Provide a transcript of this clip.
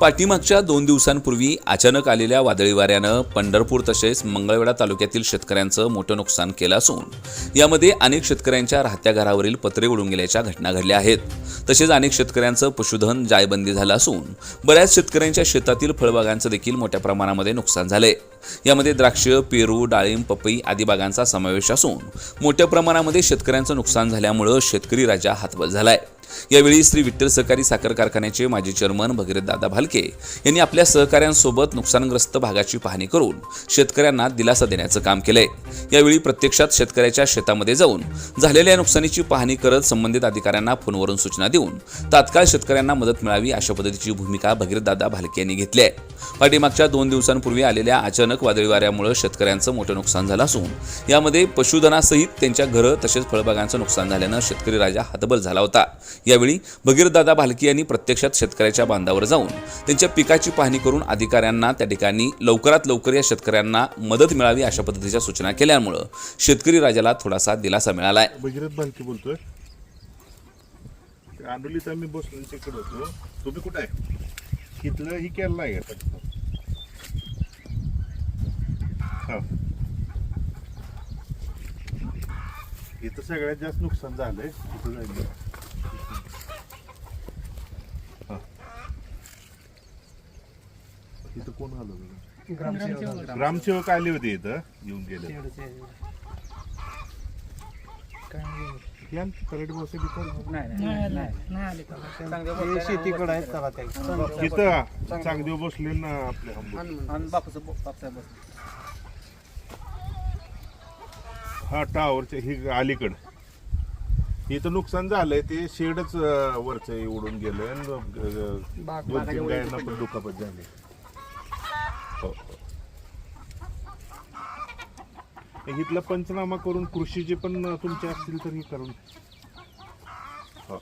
पाठीमागच्या दोन दिवसांपूर्वी अचानक आलेल्या वादळी वाऱ्यानं पंढरपूर तसेच मंगळवेढा तालुक्यातील शेतकऱ्यांचं मोठं नुकसान केलं असून यामध्ये अनेक शेतकऱ्यांच्या राहत्या घरावरील पत्रे उडून गेल्याच्या घटना घडल्या आहेत. तसेच अनेक शेतकऱ्यांचं पशुधन जायबंदी झालं असून बऱ्याच शेतकऱ्यांच्या शेतातील फळबागांचं देखील मोठ्या प्रमाणामध्ये नुकसान झालंय. यामध्ये द्राक्ष पेरू डाळिंब पपई आदी बागांचा समावेश असून मोठ्या प्रमाणामध्ये शेतकऱ्यांचं नुकसान झाल्यामुळं शेतकरी राजा हातबल झालाय. यावेळी श्री विठ्ठल सहकारी साखर कारखान्याचे माजी चेअरमन भगीरथ दादा भालके यांनी आपल्या सहकाऱ्यांसोबत नुकसानग्रस्त भागाची पाहणी करून शेतकऱ्यांना दिलासा देण्याचं काम केलंय. यावेळी प्रत्यक्षात शेतकऱ्याच्या शेतामध्ये जाऊन झालेल्या नुकसानीची पाहणी करत संबंधित अधिकाऱ्यांना फोनवरून सूचना देऊन तात्काळ शेतकऱ्यांना मदत मिळावी अशा पद्धतीची भूमिका भगीरथ दादा भालके यांनी घेतली आहे. पाठीमागच्या दोन दिवसांपूर्वी आलेल्या अचानक वादळी वाऱ्यामुळे शेतकऱ्यांचं मोठं नुकसान झालं असून यामध्ये पशुधनासहित त्यांच्या घरं तसेच फळबागांचं नुकसान झाल्यानं शेतकरी राजा हतबल झाला होता. यावेळी भगीरदादा भालके यांनी प्रत्यक्षात शेतकऱ्याच्या बांधावर जाऊन त्यांच्या पिकाची पाहणी करून अधिकाऱ्यांना त्या ठिकाणी लवकरात लवकर या शेतकऱ्यांना मदत मिळावी अशा पद्धतीच्या सूचना केल्यामुळं शेतकरी राजाला थोडासा दिलासा मिळाला आहे भगीरथ भालके बोलतोय. आंडोलीत आम्ही बसलो तिकडे होतो. तुम्ही कुठे आहे? इथलं ही केलं आहे का? इथं सगळ्यात जास्त नुकसान झालंय. इथं जायचं. इथं कोण आलं ग्रामसेवक. आले होते इथं येऊन गेले. या करंट बसेल शेतीकडे आहेत चला ते इथं चांगदेव बसले ना आपले आंबे. आणि बापूचं बापसाहेब हा टावरच्या ही अलीकड. इथं नुकसान झालंय ते शेडच वरच उडून गेलं आणि, अं, बाग- दोन बागाच्या तीन वर गायांना पण दुखापत झाली. हो, इथला पंचनामा करून कृषीचे पण तुमचे असतील तर हे करून. हो.